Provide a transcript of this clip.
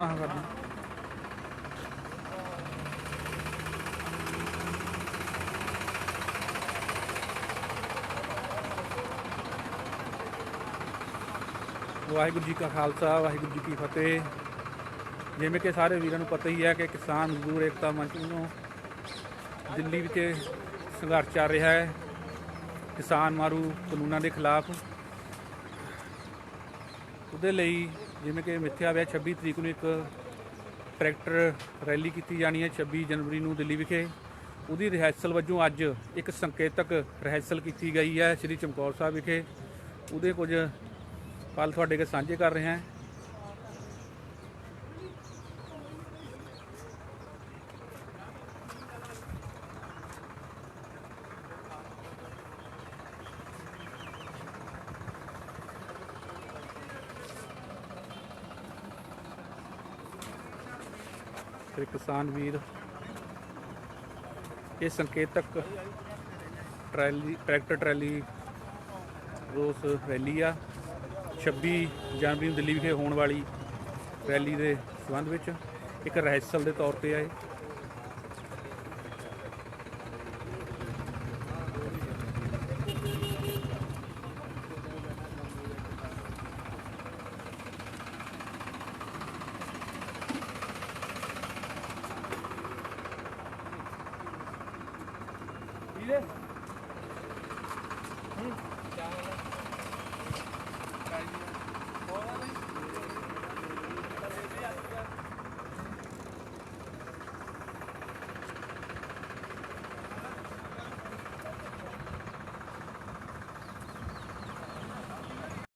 ਆਹ ਕਰਨਾ ਵਾਹਿਗੁਰੂ ਜੀ ਕਾ ਖਾਲਸਾ, ਵਾਹਿਗੁਰੂ ਜੀ ਕੀ ਫਤਿਹ। ਜਿਵੇਂ ਕਿ ਸਾਰੇ ਵੀਰਾਂ ਨੂੰ ਪਤਾ ਹੀ ਹੈ ਕਿ ਕਿਸਾਨ ਮਜ਼ਦੂਰ ਏਕਤਾ ਮੰਚ ਨੂੰ ਦਿੱਲੀ ਵਿੱਚ ਸੰਘਰਸ਼ ਚੱਲ ਰਿਹਾ ਹੈ। ਕਿਸਾਨ ਮਾਰੂ ਕਾਨੂੰਨਾਂ ਦੇ ਖਿਲਾਫ। ਉਹਦੇ ਲਈ ਜਿਵੇਂ ਕਿ ਮਿੱਥਿਆ ਹੋਇਆ 26 ਤਰੀਕ ਨੂੰ ਇੱਕ ਟਰੈਕਟਰ ਰੈਲੀ ਕੀਤੀ ਜਾਣੀ ਹੈ 26 ਜਨਵਰੀ ਨੂੰ ਦਿੱਲੀ ਵਿਖੇ। ਉਹਦੀ ਰਿਹਰਸਲ ਵਜੋਂ ਅੱਜ ਇੱਕ ਸੰਕੇਤਕ ਰਿਹਰਸਲ ਕੀਤੀ ਗਈ ਹੈ, ਸ੍ਰੀ ਚਮਕੌਰ ਸਾਹਿਬ ਵਿਖੇ। ਉਹਦੇ ਕੁਝ ਪਲ ਤੁਹਾਡੇ ਕੇ ਸਾਂਝੇ ਕਰ ਰਹੇ ਹਾਂ। ਤੇ ਕਿਸਾਨ ਵੀਰ, ਇਹ ਸੰਕੇਤਕ ਟਰੈਲੀ, ਟਰੈਕਟਰ ਟਰੈਲੀ ਰੋਸ ਰੈਲੀ ਆ। 26 ਜਨਵਰੀ ਨੂੰ ਦਿੱਲੀ ਵਿਖੇ ਹੋਣ ਵਾਲੀ ਰੈਲੀ ਦੇ ਸੰਬੰਧ ਵਿੱਚ ਇੱਕ ਰਹਿਸਲ ਦੇ ਤੌਰ ਤੇ Maravilha. Hum.